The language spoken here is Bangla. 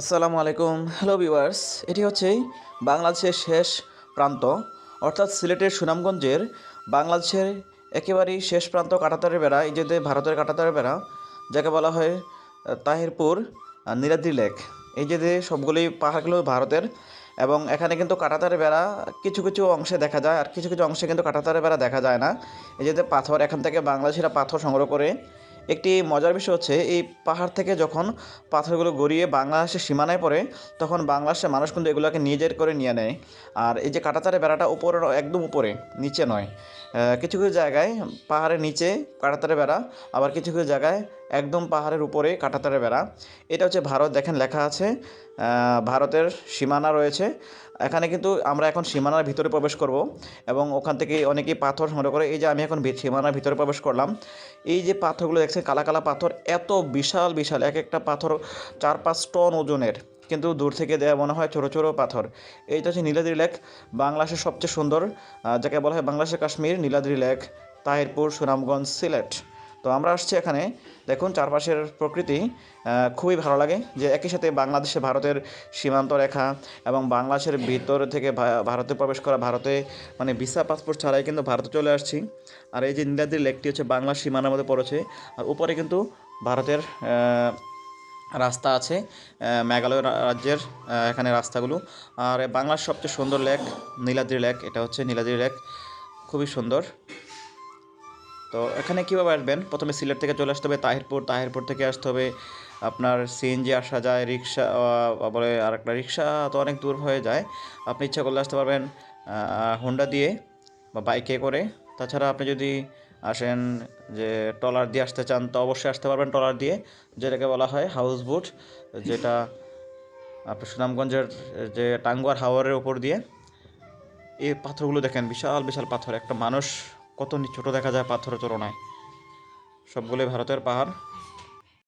আসসালামু আলাইকুম। হ্যালো ভিউয়ার্স এটি হচ্ছে বাংলাদেশের শেষ প্রান্ত অর্থাৎ সিলেটের সুনামগঞ্জের বাংলাদেশের একেবারেই শেষ প্রান্ত কাটাতারের বেড়া এই যে ভারতের কাটাতারের বেড়া যাকে বলা হয় তাহিরপুর আহ, নীলাদ্রি লেক। এই যে সবগুলি পাহাড়গুলো ভারতের এবং এখানে কিন্তু কাটাতারের বেড়া কিছু কিছু অংশে দেখা যায় আর কিছু কিছু অংশে কিন্তু কাটাতারের বেড়া দেখা যায় না। এই যে পাথর এখান থেকে বাংলাদেশিরা পাথর সংগ্রহ করে একটি মজার বিষয় হচ্ছে, এই পাহাড় থেকে যখন পাথরগুলো গড়িয়ে বাংলাদেশের সীমানায় পড়ে, তখন বাংলাদেশের মানুষ কিন্তু এগুলোকে নিজের করে নিয়ে নেয়। আর এই যে কাটাতারের বেড়াটা উপরে, একদম উপরে, নিচে নয়। কিছু কিছু জায়গায় পাহাড়ের নিচে কাটাতারের বেড়া, আবার কিছু কিছু জায়গায় একদম পাহাড়ের উপরে কাটাতারের বেড়া। এটা হচ্ছে ভারত। দেখেন লেখা আছে ভারতের সীমানা রয়েছে। এখানে কিন্তু আমরা এখন সীমানার ভিতরে প্রবেশ করব এবং ওখান থেকে অনেকেই পাথর সংগ্রহ করে, এই যে আমি এখন সীমানার ভিতরে প্রবেশ করলাম। এই যে পাথরগুলো দেখছেন, কালা কালা পাথর, এত বিশাল বিশাল, এক একটা পাথর চার পাঁচ টন ওজনের, কিন্তু দূর থেকে দেওয়া মনে হয় ছোটো ছোটো পাথর। এইটা হচ্ছে নীলাদ্রি লেক, বাংলাদেশের সবচেয়ে সুন্দর যাকে বলা হয় বাংলাদেশের কাশ্মীর, নীলাদ্রি লেক, তাহিরপুর, সুনামগঞ্জ, সিলেট। তো আমরা আসছি এখানে। দেখুন, চারপাশের প্রকৃতি খুবই ভালো লাগে যে একই সাথে বাংলাদেশে ভারতের সীমান্ত রেখা এবং বাংলাদেশের ভিতর থেকে ভারতে প্রবেশ করা, ভারতে মানে ভিসা, পাসপোর্ট ছাড়াই কিন্তু ভারতে চলে আসছি। আর এই যে নীলাদ্রি লেকটি হচ্ছে বাংলা সীমানার মধ্যে পড়েছে। আর উপরে কিন্তু ভারতের রাস্তা আছে মেঘালয় রাজ্যের এখানে রাস্তাগুলো। আর বাংলার সবচেয়ে সুন্দর লেক নীলাদ্রি লেক, এটা হচ্ছে নীলাদ্রি লেক। খুবই সুন্দর। তো এখানে কীভাবে আসবেন? প্রথমে সিলেট থেকে চলে আসতে হবে, তাহিরপুর তাহিরপুর থেকে আসতে হবে। আপনার সিএনজি আসা যায়, রিক্সা বলে আর একটা রিক্সা তো অনেক দূর হয়ে যায়। আপনি ইচ্ছা করলে আসতে পারবেন হোন্ডা দিয়ে বা বাইকে করে। তাছাড়া আপনি যদি আসেন যে ট্রলার দিয়ে আসতে চান, তো অবশ্যই আসতে পারবেন ট্রলার দিয়ে, যেটাকে বলা হয় হাউস বোট যেটা আপনার সুনামগঞ্জের, যে টাঙ্গুয়ার হাওয়ারের উপর দিয়ে। এই পাথরগুলো দেখেন, বিশাল বিশাল পাথর। একটা মানুষ কত ছোট দেখা যায় পাথরের তুলনায়। সবগুলোই ভারতের পাহাড়।